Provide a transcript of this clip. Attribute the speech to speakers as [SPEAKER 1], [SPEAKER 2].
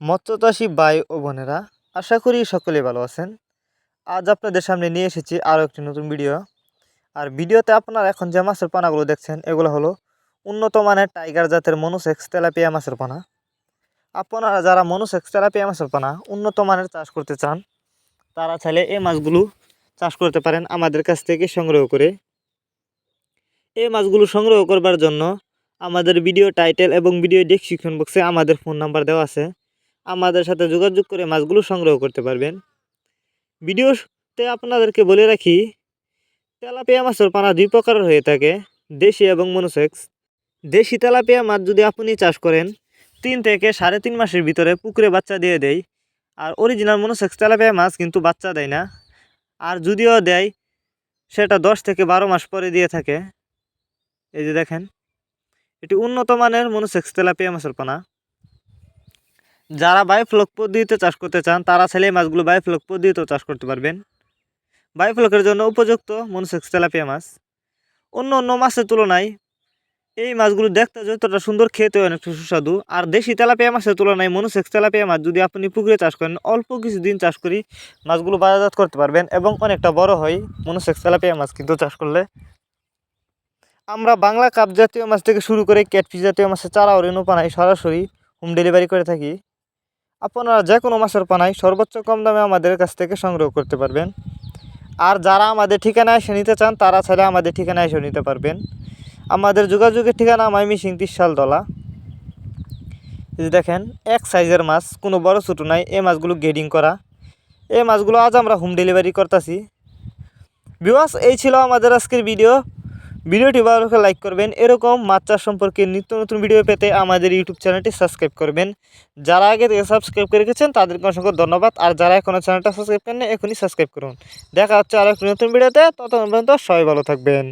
[SPEAKER 1] মৎস্যচাষী ভাই ও বোনেরা, আশা করি সকলেই ভালো আছেন। আজ আপনাদের সামনে নিয়ে এসেছি আরও একটি নতুন ভিডিও। আর ভিডিওতে আপনারা এখন যে মাছের পানাগুলো দেখছেন, এগুলো হলো উন্নত মানের টাইগার জাতের মনুসেক্স তেলাপিয়া মাছের পানা। আপনারা যারা মনুসেক্স তেলাপিয়া মাছের পানা উন্নত মানের চাষ করতে চান, তারা চাইলে এই মাছগুলো চাষ করতে পারেন আমাদের কাছ থেকে সংগ্রহ করে। এই মাছগুলো সংগ্রহ করবার জন্য আমাদের ভিডিও টাইটেল এবং ভিডিও ডেসক্রিপশন বক্সে আমাদের ফোন নাম্বার দেওয়া আছে। আমাদের সাথে যোগাযোগ করে মাছগুলো সংগ্রহ করতে পারবেন। ভিডিওতে আপনাদেরকে বলে রাখি, তেলাপিয়া মাছের পানা দুই প্রকারের হয়ে থাকে, দেশি এবং মনোসেক্স। দেশি তেলাপিয়া মাছ যদি আপনি চাষ করেন, তিন থেকে সাড়ে তিন মাসের ভিতরে পুকুরে বাচ্চা দিয়ে দেয়। আর অরিজিনাল মনোসেক্স তেলাপিয়া মাছ কিন্তু বাচ্চা দেয় না। আর যদিও দেয়, সেটা দশ থেকে বারো মাস পরে দিয়ে থাকে। এই যে দেখেন, এটি উন্নত মানের মনোসেক্স তেলাপিয়া মাছের পানা। যারা বায়োফ্লক পদ্ধতিতে চাষ করতে চান, তারা ছেলে মাছগুলো বায়োফ্লক পদ্ধতিতেও চাষ করতে পারবেন। বায়োফ্লকের জন্য উপযুক্ত মনোসেক্স তেলাপিয়া মাছ। অন্য অন্য মাছের তুলনায় এই মাছগুলো দেখতে যতটা সুন্দর খেতে অনেকটা সুস্বাদু। আর দেশি তেলাপিয়া মাছের তুলনায় মনোসেক্স তেলাপিয়া মাছ যদি আপনি পুকুরে চাষ করেন, অল্প কিছু দিন চাষ করি মাছগুলো বাজারজাত করতে পারবেন এবং অনেকটা বড় হয় মনোসেক্স তেলাপিয়া মাছ কিন্তু চাষ করলে। আমরা বাংলা কাপ জাতীয় মাছ থেকে শুরু করে ক্যাটফিস জাতীয় মাছের চারা ও রেণু সরাসরি হোম ডেলিভারি করে থাকি। আপনারা যে কোনো মাছের পানায় সর্বোচ্চ কম দামে আমাদের কাছ থেকে সংগ্রহ করতে পারবেন। আর যারা আমাদের ঠিকানায় এসে নিতে চান, তারা ছাড়া আমাদের ঠিকানায় এসে নিতে পারবেন। আমাদের যোগাযোগের ঠিকানা মাইমিসিং তিরশাল দলা। এই যে দেখেন, এক সাইজের মাছ, কোনো বড় ছোটো নাই, এই মাছগুলো গেডিং করা। এই মাছগুলো আজ আমরা হোম ডেলিভারি করতেছি। বিওয়াস এই ছিল আমাদের আজকের ভিডিও। ভিডিওটি ভালো লাগলে লাইক করবেন। এরকম মাছ চাষ সম্পর্কে নিত্য নতুন ভিডিও পেতে আমাদের ইউটিউব চ্যানেলটি সাবস্ক্রাইব করবেন। যারা আগে থেকে সাবস্ক্রাইব করে রেখেছেন, তাদেরকে অসংখ্য ধন্যবাদ। আর যারা এখনও চ্যানেলটা সাবস্ক্রাইব করেন এখনই সাবস্ক্রাইব করুন। দেখা হচ্ছে আর একটি নতুন ভিডিওতে। ততক্ষণ পর্যন্ত সবাই ভালো থাকবেন।